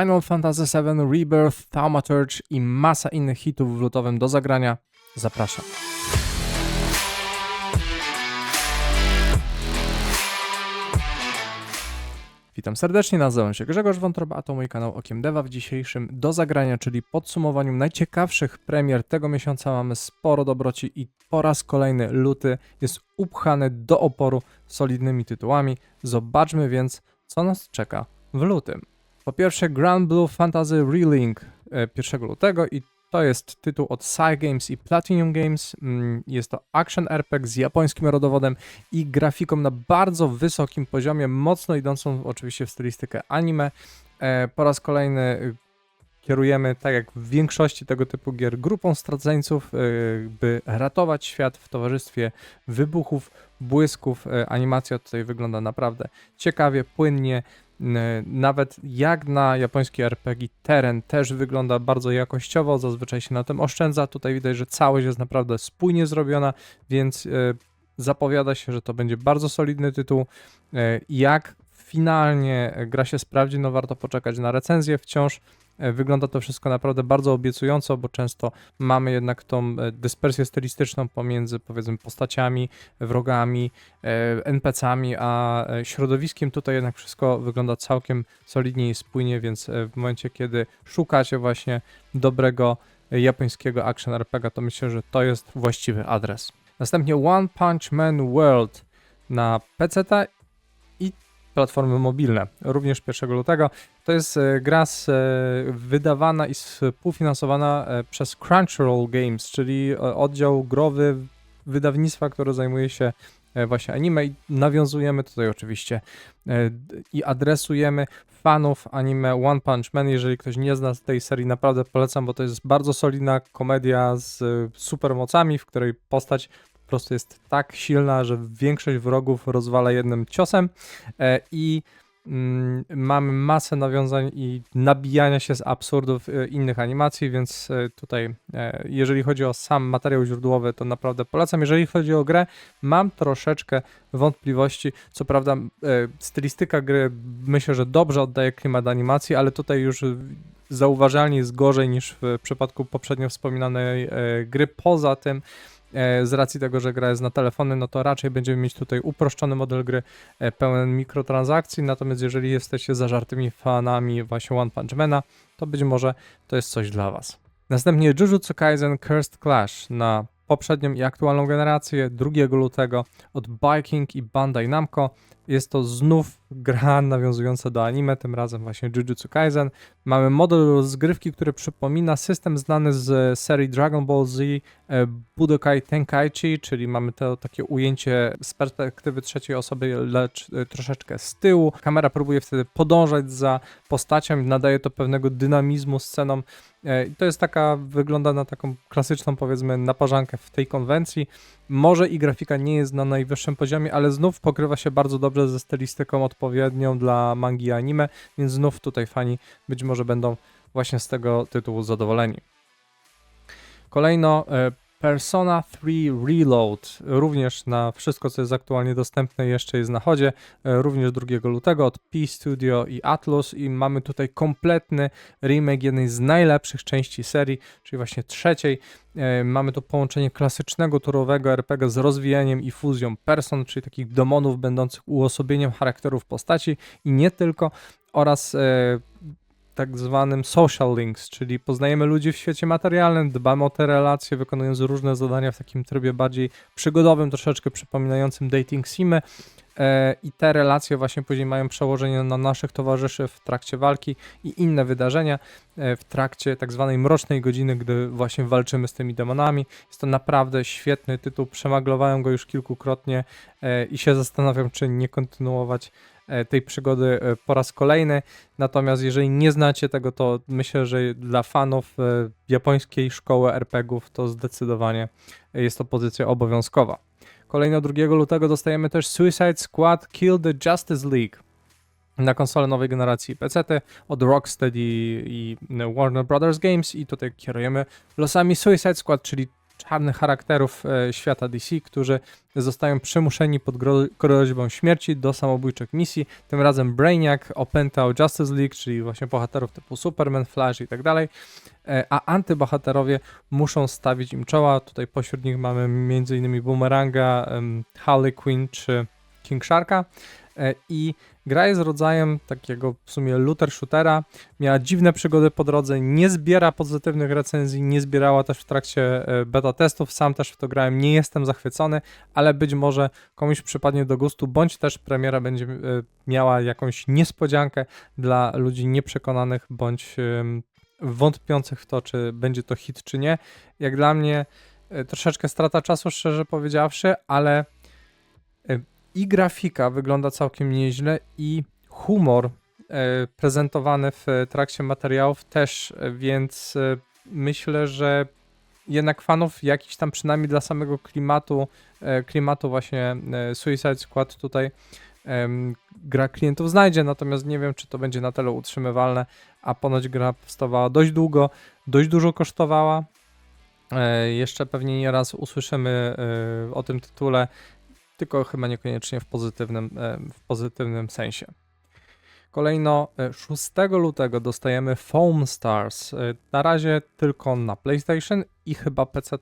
Final Fantasy VII Rebirth, Thaumaturge i masa innych hitów w lutowym do zagrania. Zapraszam. Witam serdecznie, nazywam się Grzegorz Wątroba, a to mój kanał Okiem Deva. W dzisiejszym do zagrania, czyli podsumowaniu najciekawszych premier tego miesiąca mamy sporo dobroci i po raz kolejny luty jest upchany do oporu solidnymi tytułami. Zobaczmy więc, co nas czeka w lutym. Po pierwsze Grand Blue Fantasy Relink e, 1 lutego i to jest tytuł od Psy Games i Platinum Games. Mm, Jest to action RPG z japońskim rodowodem i grafiką na bardzo wysokim poziomie, mocno idącą oczywiście w stylistykę anime. E, Po raz kolejny y, kierujemy, tak jak w większości tego typu gier, grupą straceńców, by ratować świat w towarzystwie wybuchów, błysków. E, Animacja tutaj wygląda naprawdę ciekawie, płynnie. Nawet jak na japoński RPG, teren też wygląda bardzo jakościowo, zazwyczaj się na tym oszczędza. Tutaj widać, że całość jest naprawdę spójnie zrobiona, więc e, zapowiada się, że to będzie bardzo solidny tytuł. E, Jak finalnie gra się sprawdzi, no warto poczekać na recenzję. Wciąż wygląda to wszystko naprawdę bardzo obiecująco, bo często mamy jednak tą e, dyspersję stylistyczną pomiędzy powiedzmy postaciami, wrogami, e, NPC-ami, a e, środowiskiem. Tutaj jednak wszystko wygląda całkiem solidnie i spójnie, więc e, w momencie, kiedy szukacie właśnie dobrego e, japońskiego action RPG, to myślę, że to jest właściwy adres. Następnie One Punch Man World na PC platformy mobilne, również 1 lutego. To jest e, gra z, e, wydawana i współfinansowana e, przez Crunchyroll Games, czyli oddział growy wydawnictwa, które zajmuje się właśnie anime i nawiązujemy tutaj oczywiście i adresujemy fanów anime One Punch Man. Jeżeli ktoś nie zna tej serii, naprawdę polecam, bo to jest bardzo solidna komedia z supermocami, w której postać po prostu jest tak silna, że większość wrogów rozwala jednym ciosem e, i mm, mamy masę nawiązań i nabijania się z absurdów e, innych animacji, więc e, tutaj jeżeli chodzi o sam materiał źródłowy, to naprawdę polecam. Jeżeli chodzi o grę, mam troszeczkę wątpliwości. Co prawda stylistyka gry myślę, że dobrze oddaje klimat animacji, ale tutaj już zauważalnie jest gorzej niż w przypadku poprzednio wspominanej gry. Poza tym z racji tego, że gra jest na telefony, no to raczej będziemy mieć tutaj uproszczony model gry, e, pełen mikrotransakcji, natomiast jeżeli jesteście zażartymi fanami właśnie One Punch Mana, to być może to jest coś dla Was. Następnie Jujutsu Kaisen Cursed Clash na poprzednią i aktualną generację 2 lutego od Biking i Bandai Namco. Jest to znów gra nawiązująca do anime, tym razem właśnie Jujutsu Kaisen. Mamy model rozgrywki, który przypomina system znany z serii Dragon Ball Z e, Budokai Tenkaichi, czyli mamy to takie ujęcie z perspektywy trzeciej osoby, lecz e, troszeczkę z tyłu. Kamera próbuje wtedy podążać za postacią nadaje to pewnego dynamizmu scenom. E, to jest taka, wygląda na taką klasyczną powiedzmy naparzankę w tej konwencji. Może i grafika nie jest na najwyższym poziomie, ale znów pokrywa się bardzo dobrze ze stylistyką odpowiednią dla mangi i anime, więc znów tutaj fani być może będą właśnie z tego tytułu zadowoleni. Kolejno e, Persona 3 Reload, również na wszystko, co jest aktualnie dostępne, jeszcze jest na chodzie, e, również 2 lutego od P Studio i Atlus. I mamy tutaj kompletny remake jednej z najlepszych części serii, czyli właśnie trzeciej. E, Mamy tu połączenie klasycznego turowego RPG z rozwijaniem i fuzją person, czyli takich demonów będących uosobieniem charakterów postaci i nie tylko, oraz e, tak zwanym social links, czyli poznajemy ludzi w świecie materialnym, dbamy o te relacje, wykonując różne zadania w takim trybie bardziej przygodowym, troszeczkę przypominającym dating simy. E, I te relacje właśnie później mają przełożenie na naszych towarzyszy w trakcie walki i inne wydarzenia e, w trakcie tak zwanej mrocznej godziny, gdy właśnie walczymy z tymi demonami. Jest to naprawdę świetny tytuł, przemaglowałem go już kilkukrotnie e, i się zastanawiam, czy nie kontynuować tej przygody po raz kolejny. Natomiast jeżeli nie znacie tego, to myślę, że dla fanów japońskiej szkoły RPGów to zdecydowanie jest to pozycja obowiązkowa. Kolejno 2 lutego dostajemy też Suicide Squad Kill the Justice League na konsolę nowej generacji PC od Rocksteady i Warner Brothers Games i tutaj kierujemy losami Suicide Squad, czyli czarnych charakterów e, świata DC, którzy zostają przymuszeni pod gro- groźbą śmierci do samobójczych misji. Tym razem Brainiac opętał Justice League, czyli właśnie bohaterów typu Superman, Flash i tak dalej, e, a antybohaterowie muszą stawić im czoła. Tutaj pośród nich mamy m.in. Boomeranga, Harley Quinn czy King Sharka. E, I gra jest rodzajem takiego w sumie looter shootera. Miała dziwne przygody po drodze, nie zbiera pozytywnych recenzji, nie zbierała też w trakcie e, beta testów. Sam też w to grałem, nie jestem zachwycony, ale być może komuś przypadnie do gustu, bądź też premiera będzie e, miała jakąś niespodziankę dla ludzi nieprzekonanych bądź wątpiących w to, czy będzie to hit, czy nie. Jak dla mnie troszeczkę strata czasu, szczerze powiedziawszy, ale i grafika wygląda całkiem nieźle i humor e, prezentowany w trakcie materiałów też, e, więc e, myślę, że jednak fanów jakiś tam przynajmniej dla samego klimatu, klimatu właśnie Suicide Squad tutaj gra klientów znajdzie, natomiast nie wiem, czy to będzie na tyle utrzymywalne, a ponoć gra powstawała dość długo, dość dużo kosztowała. Jeszcze pewnie nie raz usłyszymy o tym tytule, tylko chyba niekoniecznie w pozytywnym, e, w pozytywnym sensie. Kolejno e, 6 lutego dostajemy Foam Stars. E, Na razie tylko na PlayStation i chyba PC,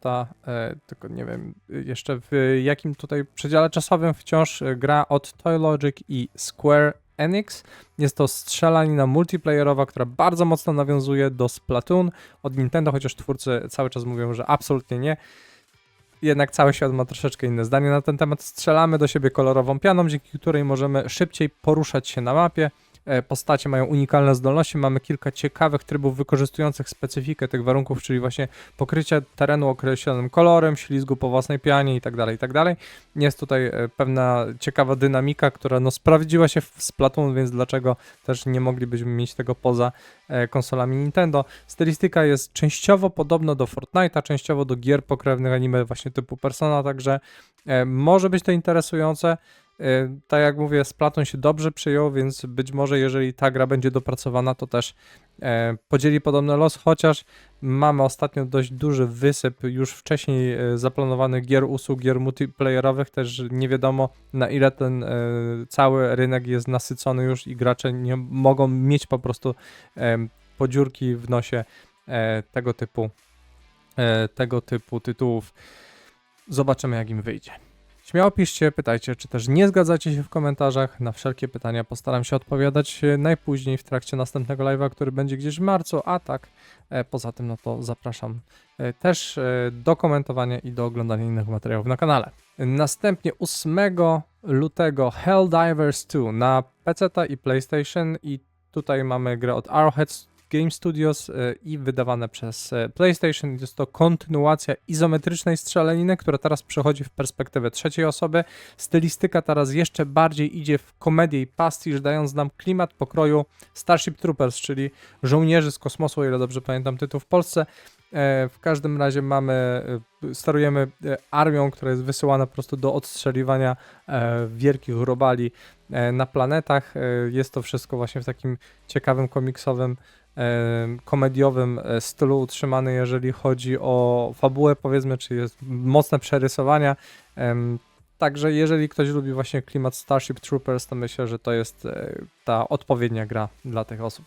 tylko nie wiem e, jeszcze w jakim tutaj przedziale czasowym wciąż e, gra od Toy Logic i Square Enix. Jest to strzelanina multiplayerowa, która bardzo mocno nawiązuje do Splatoon od Nintendo, chociaż twórcy cały czas mówią, że absolutnie nie jednak cały świat ma troszeczkę inne zdanie na ten temat. Strzelamy do siebie kolorową pianą, dzięki której możemy szybciej poruszać się na mapie. E, Postacie mają unikalne zdolności. Mamy kilka ciekawych trybów wykorzystujących specyfikę tych warunków, czyli właśnie pokrycie terenu określonym kolorem, ślizgu po własnej pianie itd. itd. Jest tutaj e, pewna ciekawa dynamika, która no, sprawdziła się w Splatoon, więc dlaczego też nie moglibyśmy mieć tego poza e, konsolami Nintendo. Stylistyka jest częściowo podobna do Fortnite'a, częściowo do gier pokrewnych anime właśnie typu Persona, także może być to interesujące. E, Tak jak mówię, Splatoon się dobrze przyjął, więc być może jeżeli ta gra będzie dopracowana, to też e, podzieli podobny los, chociaż mamy ostatnio dość duży wysyp już wcześniej e, zaplanowanych gier, usług, gier multiplayerowych, też nie wiadomo na ile ten cały rynek jest nasycony już i gracze nie mogą mieć po prostu podziurki w nosie tego typu tego typu tytułów. Zobaczymy jak im wyjdzie. Śmiało piszcie, pytajcie, czy też nie zgadzacie się w komentarzach. Na wszelkie pytania postaram się odpowiadać e, najpóźniej w trakcie następnego live'a, który będzie gdzieś w marcu, a tak e, poza tym no to zapraszam e, też do komentowania i do oglądania innych materiałów na kanale. Następnie 8 lutego Helldivers 2 na PC i PlayStation i tutaj mamy grę od Arrowhead Game Studios e, i wydawane przez e, PlayStation. Jest to kontynuacja izometrycznej strzelaniny, która teraz przechodzi w perspektywę trzeciej osoby. Stylistyka teraz jeszcze bardziej idzie w komedię i pastisz, dając nam klimat pokroju Starship Troopers, czyli żołnierzy z kosmosu, o ile dobrze pamiętam tytuł w Polsce. E, W każdym razie mamy, sterujemy armią, która jest wysyłana po prostu do odstrzeliwania wielkich robali na planetach. Jest to wszystko właśnie w takim ciekawym, komiksowym komediowym e, stylu utrzymany, jeżeli chodzi o fabułę, powiedzmy, czy jest mocne przerysowania. Także jeżeli ktoś lubi właśnie klimat Starship Troopers, to myślę, że to jest e, ta odpowiednia gra dla tych osób.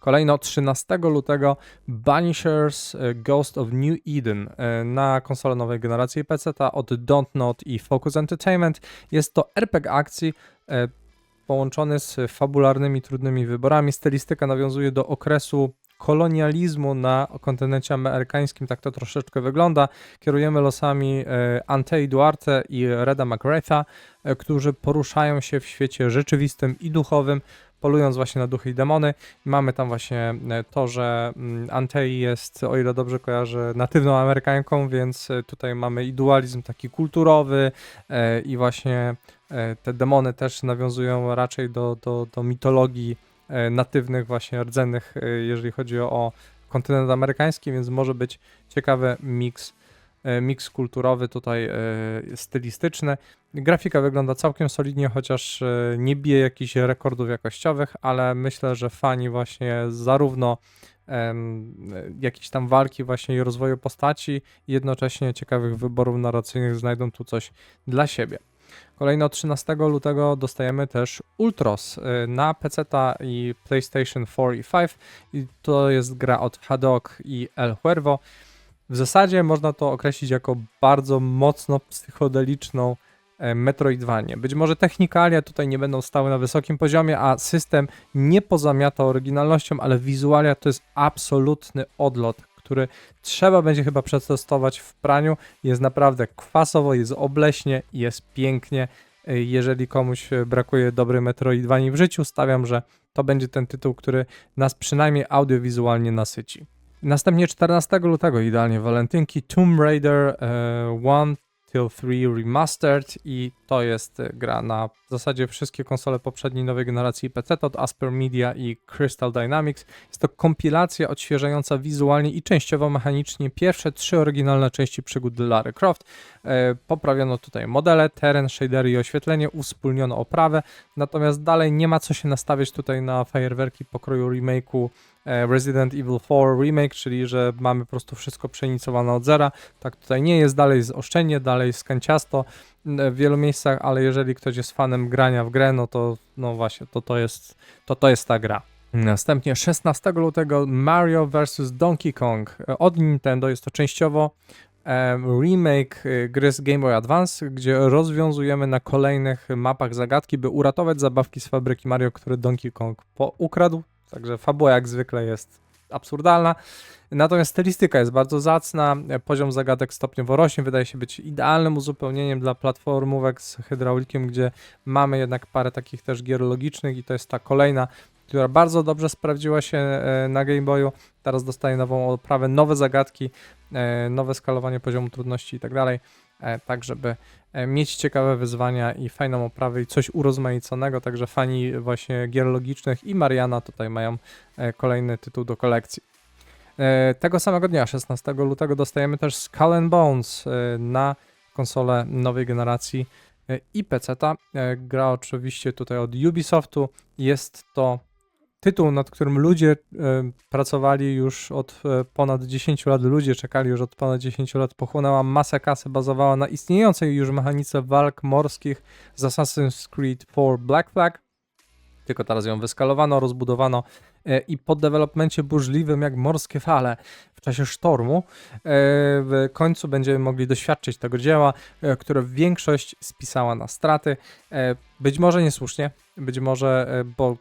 Kolejno 13 lutego Banishers e, Ghost of New Eden na konsolę nowej generacji PC od Dontnod i Focus Entertainment. Jest to RPG akcji połączony z fabularnymi, trudnymi wyborami. Stylistyka nawiązuje do okresu kolonializmu na kontynencie amerykańskim, tak to troszeczkę wygląda. Kierujemy losami e, Antei Duarte i Reda McGrath'a, e, którzy poruszają się w świecie rzeczywistym i duchowym, polując właśnie na duchy i demony. Mamy tam właśnie e, to, że mm, Antei jest, o ile dobrze kojarzę, natywną Amerykanką, więc e, tutaj mamy i dualizm taki kulturowy e, i właśnie te demony też nawiązują raczej do, do, do mitologii natywnych właśnie rdzennych, jeżeli chodzi o kontynent amerykański, więc może być ciekawy miks miks kulturowy tutaj e, stylistyczny. Grafika wygląda całkiem solidnie, chociaż e, nie bije jakichś rekordów jakościowych, ale myślę, że fani właśnie zarówno jakiejś tam walki właśnie i rozwoju postaci, jednocześnie ciekawych wyborów narracyjnych znajdą tu coś dla siebie. Kolejno 13 lutego dostajemy też Ultros na PC i PlayStation 4 i 5 i to jest gra od Haddock i El Huervo. W zasadzie można to określić jako bardzo mocno psychodeliczną e, Metroidvanię. Być może technikalia tutaj nie będą stały na wysokim poziomie, a system nie pozamiata oryginalnością, ale wizualia to jest absolutny odlot, który trzeba będzie chyba przetestować w praniu. Jest naprawdę kwasowo, jest obleśnie, jest pięknie. E, Jeżeli komuś e, brakuje dobrej Metroidvanii w życiu, stawiam, że to będzie ten tytuł, który nas przynajmniej audiowizualnie nasyci. Następnie 14 lutego, idealnie walentynki, Tomb Raider e, 1 till 3 Remastered i to jest e, gra na w zasadzie wszystkie konsole poprzedniej nowej generacji PC od Asper Media i Crystal Dynamics. Jest to kompilacja odświeżająca wizualnie i częściowo mechanicznie pierwsze trzy oryginalne części przygód Lara Croft. E, poprawiono tutaj modele, teren, shadery i oświetlenie, uwspólniono oprawę, natomiast dalej nie ma co się nastawiać tutaj na fajerwerki pokroju remake'u e, Resident Evil 4 Remake, czyli że mamy po prostu wszystko przeinicjowane od zera. Tak tutaj nie jest, dalej jest oszczędnie, dalej jest kanciasto w wielu miejscach, ale jeżeli ktoś jest fanem grania w grę, no to no właśnie, to to jest, to, to jest ta gra. Następnie 16 lutego Mario vs Donkey Kong od Nintendo. Jest to częściowo em, remake gry z Game Boy Advance, gdzie rozwiązujemy na kolejnych mapach zagadki, by uratować zabawki z fabryki Mario, które Donkey Kong ukradł. Także fabuła jak zwykle jest absurdalna. Natomiast stylistyka jest bardzo zacna, poziom zagadek stopniowo rośnie, wydaje się być idealnym uzupełnieniem dla platformówek z hydraulikiem, gdzie mamy jednak parę takich też gier logicznych i to jest ta kolejna, która bardzo dobrze sprawdziła się e, na Game Boyu. Teraz dostaje nową oprawę, nowe zagadki, e, nowe skalowanie poziomu trudności i tak dalej, e, tak żeby mieć ciekawe wyzwania i fajną oprawę i coś urozmaiconego, także fani właśnie gier logicznych i Mariana tutaj mają kolejny tytuł do kolekcji. E, Tego samego dnia, 16 lutego, dostajemy też Skull and Bones e, na konsolę nowej generacji e, i PC-ta. E, Gra oczywiście tutaj od Ubisoftu. Jest to tytuł, nad którym ludzie pracowali już od ponad 10 lat. Ludzie czekali już od ponad 10 lat. Pochłonęła masę kasy, bazowała na istniejącej już mechanice walk morskich z Assassin's Creed 4 Black Flag. Tylko teraz ją wyskalowano, rozbudowano i po developmencie burzliwym jak morskie fale w czasie sztormu e, w końcu będziemy mogli doświadczyć tego dzieła, e, które większość spisała na straty. E, Być może niesłusznie, być może, e, bo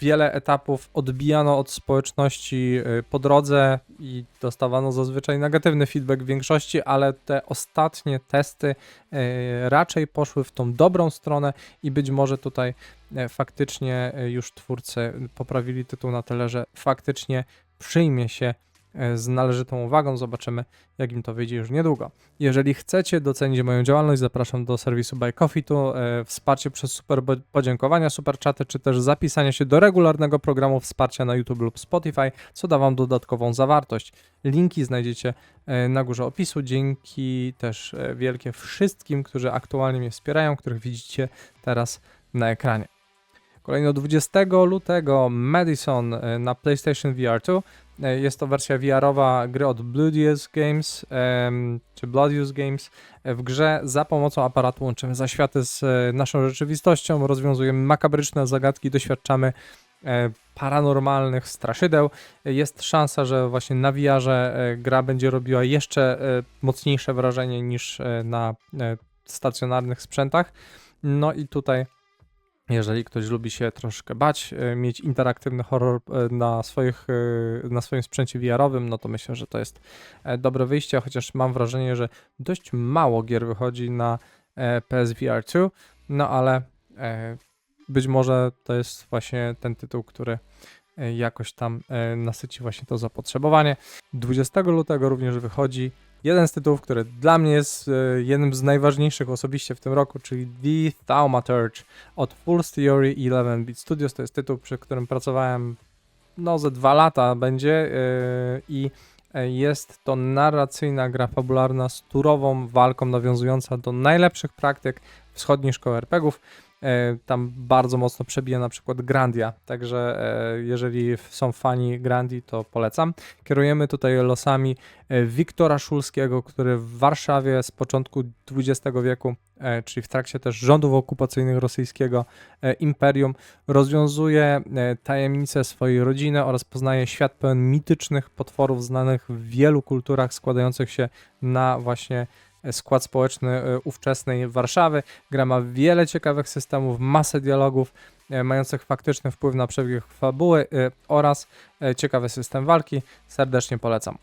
wiele etapów odbijano od społeczności e, po drodze i dostawano zazwyczaj negatywny feedback w większości, ale te ostatnie testy e, raczej poszły w tą dobrą stronę i być może tutaj e, faktycznie już twórcy poprawili tytuł na tyle, że faktycznie przyjmie się z należytą uwagą. Zobaczymy, jak im to wyjdzie już niedługo. Jeżeli chcecie docenić moją działalność, zapraszam do serwisu Buy Coffee, tu e, wsparcie przez super podziękowania, super czaty, czy też zapisanie się do regularnego programu wsparcia na YouTube lub Spotify, co da Wam dodatkową zawartość. Linki znajdziecie e, na górze opisu. Dzięki też e, wielkie wszystkim, którzy aktualnie mnie wspierają, których widzicie teraz na ekranie. Kolejno 20 lutego Madison e, na PlayStation VR 2. E, Jest to wersja VR-owa gry od Bloodius Games, czy Bloodius Games. E, W grze za pomocą aparatu łączymy zaświaty z e, naszą rzeczywistością, rozwiązujemy makabryczne zagadki, doświadczamy paranormalnych straszydeł. Jest szansa, że właśnie na VR-ze gra będzie robiła jeszcze mocniejsze wrażenie niż na stacjonarnych sprzętach. No i tutaj jeżeli ktoś lubi się troszkę bać, e, mieć interaktywny horror e, na, swoich, e, na swoim sprzęcie VR-owym, no to myślę, że to jest dobre wyjście, chociaż mam wrażenie, że dość mało gier wychodzi na PSVR 2, no ale być może to jest właśnie ten tytuł, który jakoś tam nasyci właśnie to zapotrzebowanie. 20 lutego również wychodzi jeden z tytułów, który dla mnie jest e, jednym z najważniejszych osobiście w tym roku, czyli The Thaumaturge od Fool's Theory i 11-Bit Studios. To jest tytuł, przy którym pracowałem no ze dwa lata będzie yy, i E, Jest to narracyjna gra fabularna z turową walką nawiązująca do najlepszych praktyk wschodniej szkoły RPGów. E, Tam bardzo mocno przebija na przykład Grandia, także e, jeżeli są fani Grandii, to polecam. Kierujemy tutaj losami e, Wiktora Szulskiego, który w Warszawie z początku XX wieku, czyli w trakcie też rządów okupacyjnych rosyjskiego imperium, rozwiązuje tajemnice swojej rodziny oraz poznaje świat pełen mitycznych potworów znanych w wielu kulturach, składających się na właśnie skład społeczny e, ówczesnej Warszawy. Gra ma wiele ciekawych systemów, masę dialogów, e, mających faktyczny wpływ na przebieg fabuły e, oraz ciekawy system walki. Serdecznie polecam.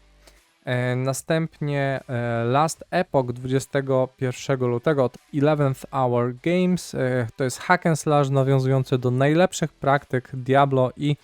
Następnie Last Epoch 21 lutego od 11th Hour Games. To jest hack and slash nawiązujący do najlepszych praktyk Diablo i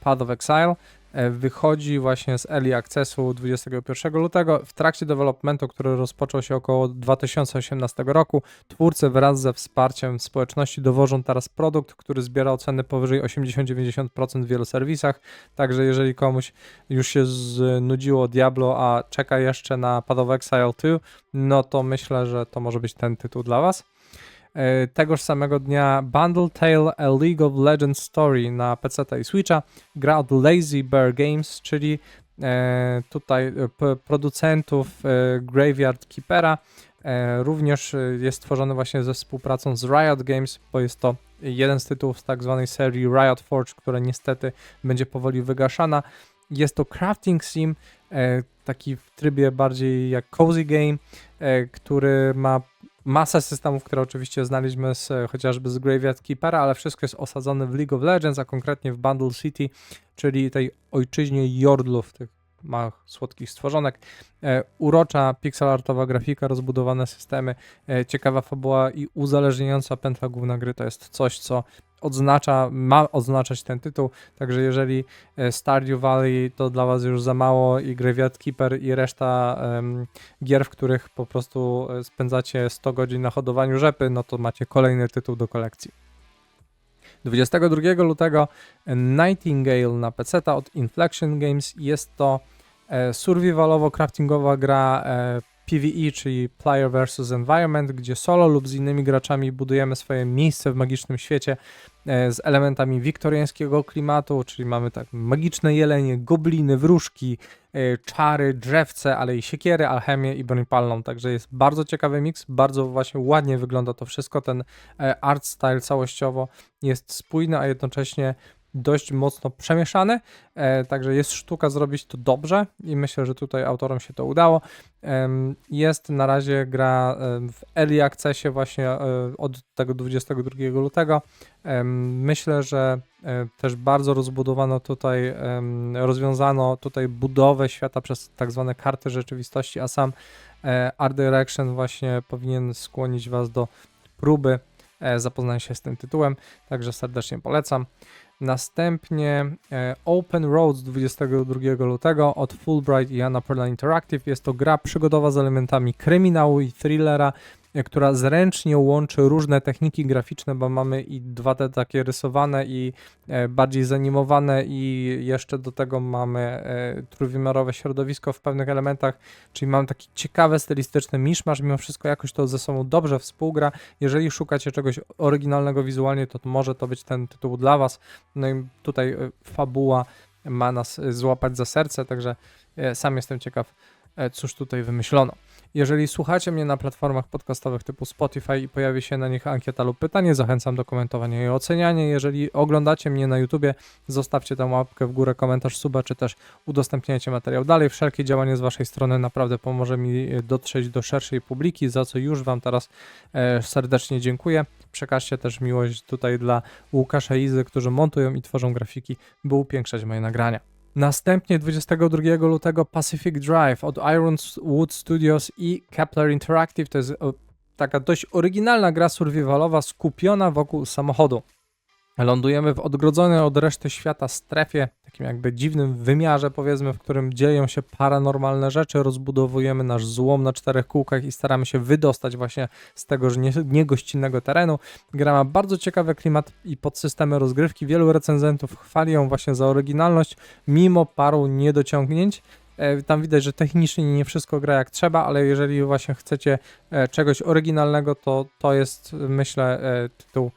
Path of Exile. E, Wychodzi właśnie z Early Accessu 21 lutego. W trakcie developmentu, który rozpoczął się około 2018 roku, twórcy wraz ze wsparciem społeczności dowożą teraz produkt, który zbiera oceny powyżej 80-90% w wielu serwisach. Także jeżeli komuś już się znudziło Diablo, a czeka jeszcze na Path of Exile 2, no to myślę, że to może być ten tytuł dla Was. E, Tegoż samego dnia Bundle Tale A League of Legends Story na PC i Switcha gra od Lazy Bear Games, czyli e, tutaj e, producentów Graveyard Keepera. Również jest tworzony właśnie ze współpracą z Riot Games, bo jest to jeden z tytułów z tak zwanej serii Riot Forge, która niestety będzie powoli wygaszana. Jest to crafting sim, taki w trybie bardziej jak cozy game, który ma masę systemów, które oczywiście znaliśmy z, e, chociażby z Graveyard Keepera, ale wszystko jest osadzone w League of Legends, a konkretnie w Bundle City, czyli tej ojczyźnie Jordlów, tych małych, słodkich stworzonek. E, urocza pixelartowa grafika, rozbudowane systemy, e, ciekawa fabuła i uzależniająca pętla główna gry to jest coś, co odznacza, ma odznaczać ten tytuł, także jeżeli e, Stardew Valley to dla Was już za mało i Graveyard Keeper i reszta em, gier, w których po prostu e, spędzacie 100 godzin na hodowaniu rzepy, no to macie kolejny tytuł do kolekcji. 22 lutego Nightingale na PC od Inflection Games jest to e, survivalowo-craftingowa gra e, PvE, czyli Player vs. Environment, gdzie solo lub z innymi graczami budujemy swoje miejsce w magicznym świecie e, z elementami wiktoriańskiego klimatu, czyli mamy tak magiczne jelenie, gobliny, wróżki, e, czary, drzewce, ale i siekiery, alchemię i broń palną. Także jest bardzo ciekawy miks, bardzo właśnie ładnie wygląda to wszystko. Ten e, art style całościowo jest spójny, a jednocześnie dość mocno przemieszany. E, także jest sztuka zrobić to dobrze i myślę, że tutaj autorom się to udało. Jest na razie gra w Early Accessie właśnie e, od tego 22 lutego. Myślę, że e, też bardzo rozbudowano tutaj, rozwiązano tutaj budowę świata przez tak zwane karty rzeczywistości, a sam Art Direction właśnie powinien skłonić Was do próby zapoznania się z tym tytułem, także serdecznie polecam. Następnie e, Open Roads 22 lutego od Fulbright i Annapurna Interactive. Jest to gra przygodowa z elementami kryminału i thrillera, która zręcznie łączy różne techniki graficzne, bo mamy i 2D takie rysowane i e, bardziej zanimowane i jeszcze do tego mamy e, trójwymiarowe środowisko w pewnych elementach, czyli mamy taki ciekawe stylistyczny miszmasz, mimo wszystko jakoś to ze sobą dobrze współgra. Jeżeli szukacie czegoś oryginalnego wizualnie, to, może to być ten tytuł dla Was. No i tutaj e, fabuła ma nas złapać za serce, także sam jestem ciekaw, cóż tutaj wymyślono. Jeżeli słuchacie mnie na platformach podcastowych typu Spotify i pojawi się na nich ankieta lub pytanie, zachęcam do komentowania i oceniania. Jeżeli oglądacie mnie na YouTubie, zostawcie tam łapkę w górę, komentarz, suba, czy też udostępniajcie materiał dalej. Wszelkie działanie z Waszej strony naprawdę pomoże mi e, dotrzeć do szerszej publiki, za co już Wam teraz e, serdecznie dziękuję. Przekażcie też miłość tutaj dla Łukasza i Izy, którzy montują i tworzą grafiki, by upiększać moje nagrania. Następnie 22 lutego Pacific Drive od Ironwood Studios i Kepler Interactive. To jest o, taka dość oryginalna gra survivalowa skupiona wokół samochodu. Lądujemy w odgrodzonej od reszty świata strefie, takim jakby dziwnym wymiarze, powiedzmy, w którym dzieją się paranormalne rzeczy. Rozbudowujemy nasz złom na czterech kółkach i staramy się wydostać właśnie z tego niegościnnego terenu. Gra ma bardzo ciekawy klimat i podsystemy rozgrywki. Wielu recenzentów chwali ją właśnie za oryginalność, mimo paru niedociągnięć. E, Tam widać, że technicznie nie wszystko gra jak trzeba, ale jeżeli właśnie chcecie e, czegoś oryginalnego, to to jest myślę e, tytuł,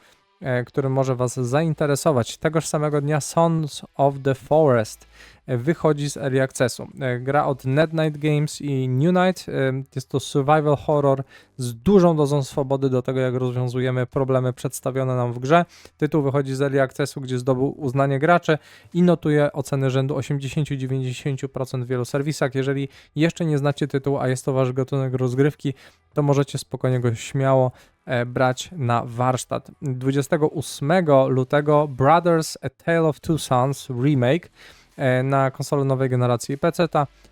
który może Was zainteresować. Tegoż samego dnia Sons of the Forest e, wychodzi z Early Accessu. E, Gra od Net Night Games i New Night. E, Jest to survival horror z dużą dozą swobody do tego, jak rozwiązujemy problemy przedstawione nam w grze. Tytuł wychodzi z Early Accessu, gdzie zdobył uznanie graczy i notuje oceny rzędu 80-90% w wielu serwisach. Jeżeli jeszcze nie znacie tytułu, a jest to wasz gatunek rozgrywki, to możecie spokojnie go śmiało e, brać na warsztat. 28 lutego Brothers A Tale of Two Sons Remake na konsolę nowej generacji PC.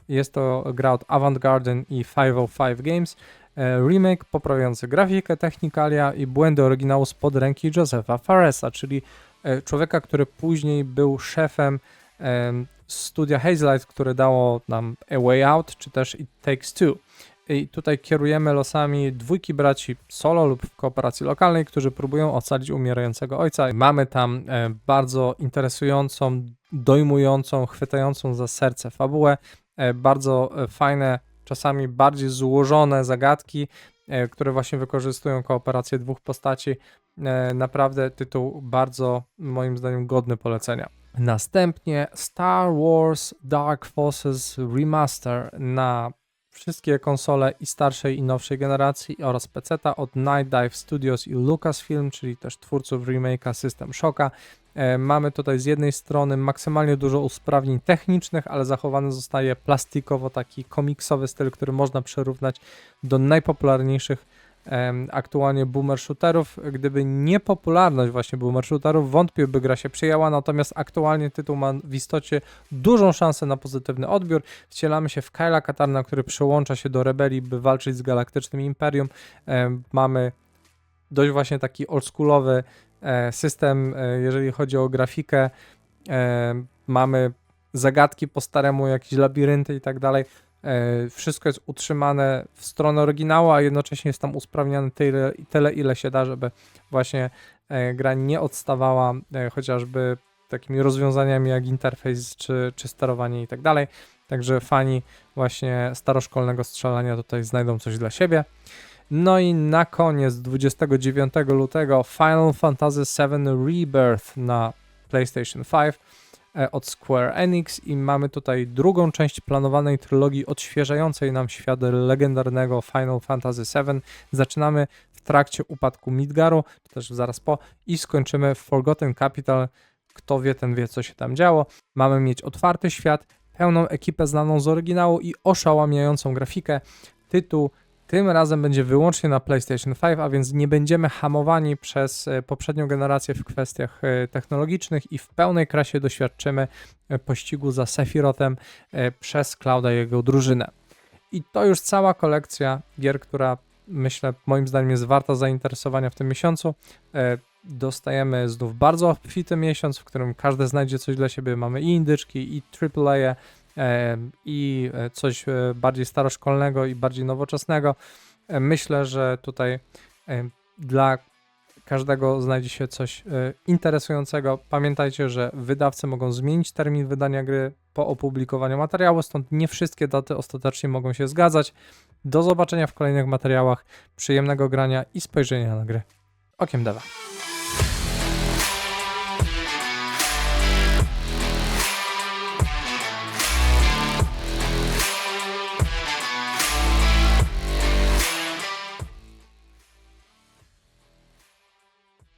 Jest to gra od Avant Garden i 505 Games. E, Remake poprawiający grafikę, technikalia i błędy oryginału spod ręki Josepha Faresa, czyli e, człowieka, który później był szefem em, studia Hazelight, które dało nam A Way Out, czy też It Takes Two. I tutaj kierujemy losami dwójki braci solo lub w kooperacji lokalnej, którzy próbują ocalić umierającego ojca. Mamy tam e, bardzo interesującą, dojmującą, chwytającą za serce fabułę, e, bardzo e, fajne, czasami bardziej złożone zagadki, które właśnie wykorzystują kooperację dwóch postaci. Naprawdę tytuł bardzo, moim zdaniem, godny polecenia. Następnie Star Wars Dark Forces Remaster na wszystkie konsole i starszej i nowszej generacji oraz PC od Night Dive Studios i Lucasfilm, czyli też twórców remake'a System Shocka. E, mamy tutaj z jednej strony maksymalnie dużo usprawnień technicznych, ale zachowany zostaje plastikowo taki komiksowy styl, który można przyrównać do najpopularniejszych aktualnie boomer shooterów. Gdyby nie popularność właśnie boomer shooterów, wątpię by gra się przyjęła, natomiast aktualnie tytuł ma w istocie dużą szansę na pozytywny odbiór. Wcielamy się w Kyla Katarna, który przyłącza się do rebelii, by walczyć z galaktycznym imperium. Mamy dość właśnie taki oldschoolowy e, system, e, jeżeli chodzi o grafikę. Mamy zagadki po staremu, jakieś labirynty i tak dalej. E, Wszystko jest utrzymane w stronę oryginału, a jednocześnie jest tam usprawniane tyle, tyle ile się da, żeby właśnie e, gra nie odstawała e, chociażby takimi rozwiązaniami jak interfejs czy, czy sterowanie i tak dalej. Także fani właśnie staroszkolnego strzelania tutaj znajdą coś dla siebie. No i na koniec 29 lutego Final Fantasy VII Rebirth na PlayStation 5 e, od Square Enix i mamy tutaj drugą część planowanej trylogii odświeżającej nam świat legendarnego Final Fantasy VII. Zaczynamy w trakcie upadku Midgaru, to też zaraz po, i skończymy w Forgotten Capital. Kto wie, ten wie, co się tam działo. Mamy mieć otwarty świat, pełną ekipę znaną z oryginału i oszałamiającą grafikę. Tytuł tym razem będzie wyłącznie na PlayStation 5, a więc nie będziemy hamowani przez e, poprzednią generację w kwestiach e, technologicznych i w pełnej krasie doświadczymy e, pościgu za Sephirotem przez Clouda i jego drużynę. I to już cała kolekcja gier, która myślę, moim zdaniem jest warta zainteresowania w tym miesiącu. Dostajemy znów bardzo obfity miesiąc, w którym każdy znajdzie coś dla siebie. Mamy i indyczki, i AAA, i e, coś e, bardziej staroszkolnego i bardziej nowoczesnego. E, Myślę, że tutaj dla każdego znajdzie się coś interesującego. Pamiętajcie, że wydawcy mogą zmienić termin wydania gry po opublikowaniu materiału, stąd nie wszystkie daty ostatecznie mogą się zgadzać. Do zobaczenia w kolejnych materiałach, przyjemnego grania i spojrzenia na gry okiem dewa.